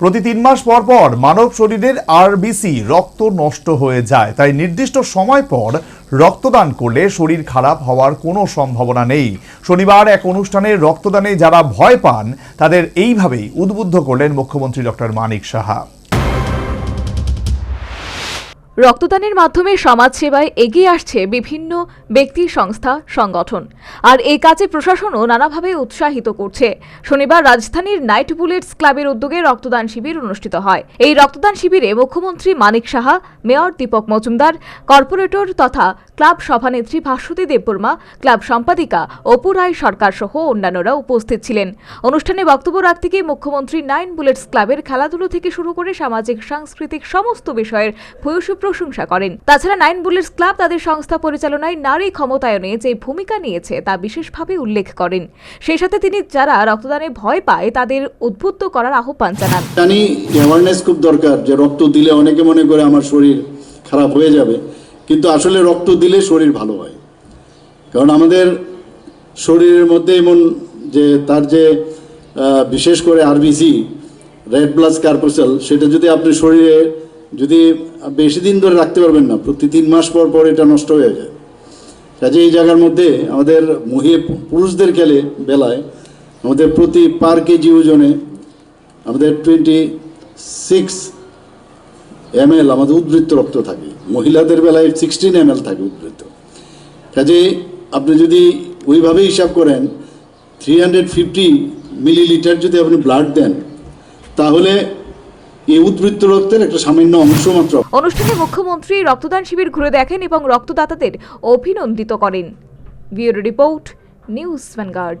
প্রতি তিন মাস পর পর মানব শরীরের আরবিসি রক্ত নষ্ট হয়ে যায়। তাই নির্দিষ্ট সময় পর রক্তদান করলে শরীর খারাপ হওয়ার কোনো সম্ভাবনা নেই। শনিবার এক অনুষ্ঠানে রক্তদানে যারা ভয় পান, তাদের এইভাবেই উদ্বুদ্ধ করলেন মুখ্যমন্ত্রী ডক্টর মানিক সাহা। রক্তদানের মাধ্যমে সমাজসেবায় এগিয়ে আসছে বিভিন্ন ব্যক্তি, সংস্থা, সংগঠন। আর এই কাজে প্রশাসনও নানাভাবে উৎসাহিত করছে। শনিবার রাজধানীর নাইট বুলেটস ক্লাবের উদ্যোগে রক্তদান শিবির অনুষ্ঠিত হয়। এই রক্তদান শিবিরে মুখ্যমন্ত্রী মানিক সাহা, মেয়র দীপক মজুমদার, কর্পোরেটর তথা ক্লাব সভানেত্রী ভাস্বতী দেববর্মা, ক্লাব সম্পাদিকা অপু রায় সরকার সহ অন্যান্যরা উপস্থিত ছিলেন। অনুষ্ঠানে বক্তব্য রাখতে গিয়ে মুখ্যমন্ত্রী নাইন বুলেটস ক্লাবের খেলাধুলো থেকে শুরু করে সামাজিক, সাংস্কৃতিক সমস্ত বিষয়ের ভূয়সী প্রশংসা করেন। তাছাড়া নাইন বুলেটস ক্লাব তাদের সংস্থা পরিচালনায় নারী ক্ষমতায়নে যে ভূমিকা নিয়েছে তা বিশেষভাবে উল্লেখ করেন। সেই সাথে তিনি যারা রক্তদানে ভয় পায় তাদের উদ্বুদ্ধ করার আহ্বান জানান। জানি অ্যাওয়ারনেস খুব দরকার যে রক্ত দিলে অনেকে মনে করে আমার শরীর খারাপ হয়ে যাবে, কিন্তু আসলে রক্ত দিলে শরীর ভালো হয়। কারণ আমাদের শরীরের মধ্যে এমন যে তার যে বিশেষ করে আরবিসি রেড ব্লাড কার্পোসেল সেটা যদি আপনি শরীরে যদি বেশি দিন ধরে রাখতে পারবেন না, প্রতি তিন মাস পর পর এটা নষ্ট হয়ে যায়। কাজে এই জায়গার মধ্যে আমাদের মহিলা পুরুষদের খেলে বেলায় আমাদের প্রতি পার কেজি ওজনে আমাদের টোয়েন্টি সিক্স এম এল আমাদের উদ্বৃত্ত রক্ত থাকে। মহিলাদের বেলায় সিক্সটিন এম এল থাকে উদ্বৃত্ত কাজে আপনি যদি ওইভাবে হিসাব করেন থ্রি হান্ড্রেড ফিফটি মিলিলিটার যদি আপনি ব্লাড দেন, তাহলে এই উদ্বৃত্ত রক্তের একটা সামান্য অংশ মাত্র। অনুষ্ঠানে মুখ্যমন্ত্রী রক্তদান শিবির ঘুরে দেখেন এবং রক্তদাতাদের অভিনন্দিত করেন। Bureau report, news vanguard.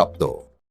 স্বীকৃতিপ্রাপ্ত